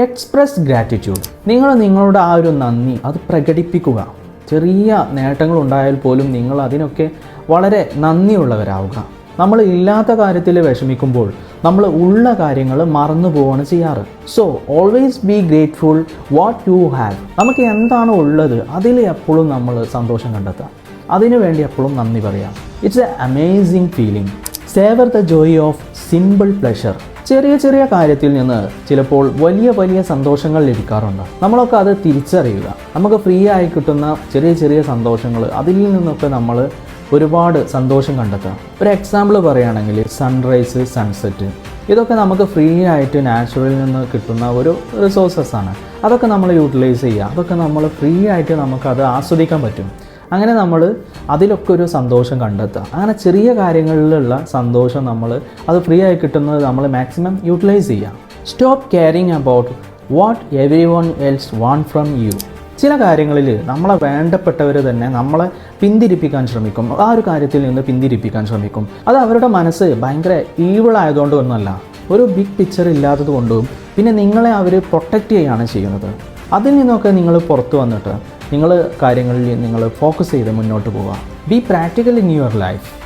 Express gratitude നിങ്ങൾ നിങ്ങളുടെ ആ ഒരു നന്ദി അത് പ്രകടിപ്പിക്കുക. ചെറിയ നേട്ടങ്ങൾ ഉണ്ടായാൽ പോലും നിങ്ങൾ അതിനൊക്കെ വളരെ നന്ദിയുള്ളവരാവുക. നമ്മൾ ഇല്ലാത്ത കാര്യത്തിൽ വിഷമിക്കുമ്പോൾ നമ്മൾ ഉള്ള കാര്യങ്ങൾ മറന്നു പോവാണ് ചെയ്യാറ്. So always be grateful what you have നമുക്ക് എന്താണ് ഉള്ളത് അതിൽ എപ്പോഴും നമ്മൾ സന്തോഷം കണ്ടെത്താം അതിനു വേണ്ടി എപ്പോഴും നന്ദി പറയാം it's a amazing feeling savour the joy of simple pleasure ചെറിയ ചെറിയ കാര്യത്തിൽ നിന്ന് ചിലപ്പോൾ വലിയ വലിയ സന്തോഷങ്ങൾ ലഭിക്കാറുണ്ട്. നമ്മളൊക്കെ അത് തിരിച്ചറിയുക. നമുക്ക് ഫ്രീ ആയി കിട്ടുന്ന ചെറിയ ചെറിയ സന്തോഷങ്ങൾ അതിൽ നിന്നൊക്കെ നമ്മൾ ഒരുപാട് സന്തോഷം കണ്ടെത്താം ഒരു എക്സാമ്പിൾ പറയുകയാണെങ്കിൽ സൺറൈസ് സൺസെറ്റ് ഇതൊക്കെ നമുക്ക് ഫ്രീ ആയിട്ട് നാച്ചുറലിൽ നിന്ന് കിട്ടുന്ന ഒരു റിസോഴ്സസ് ആണ്. അതൊക്കെ നമ്മൾ യൂട്ടിലൈസ് ചെയ്യുക. അതൊക്കെ നമ്മൾ ഫ്രീ ആയിട്ട് നമുക്കത് ആസ്വദിക്കാൻ പറ്റും. അങ്ങനെ നമ്മൾ അതിലൊക്കെ ഒരു സന്തോഷം കണ്ടെത്തുക. അങ്ങനെ ചെറിയ കാര്യങ്ങളിലുള്ള സന്തോഷം നമ്മൾ അത് ഫ്രീ ആയി കിട്ടുന്നത് നമ്മൾ മാക്സിമം യൂട്ടിലൈസ് ചെയ്യാം. Stop caring about what everyone else want from you ചില കാര്യങ്ങളിൽ നമ്മളെ വേണ്ടപ്പെട്ടവർ തന്നെ നമ്മളെ പിന്തിരിപ്പിക്കാൻ ശ്രമിക്കും. ആ ഒരു കാര്യത്തിൽ നിന്ന് പിന്തിരിപ്പിക്കാൻ ശ്രമിക്കും. അത് അവരുടെ മനസ്സ് ഭയങ്കര ഈവിൾ ആയതുകൊണ്ടൊന്നുമല്ല ഒരു ബിഗ് പിക്ചർ ഇല്ലാത്തത് കൊണ്ടും പിന്നെ നിങ്ങളെ അവർ പ്രൊട്ടക്റ്റ് ചെയ്യുകയാണ് ചെയ്യുന്നത്. അതിൽ നിന്നൊക്കെ നിങ്ങൾ പുറത്തു വന്നിട്ട് നിങ്ങൾ കാര്യങ്ങളിൽ നിങ്ങൾ ഫോക്കസ് ചെയ്ത് മുന്നോട്ട് പോവുക. Be practical in your life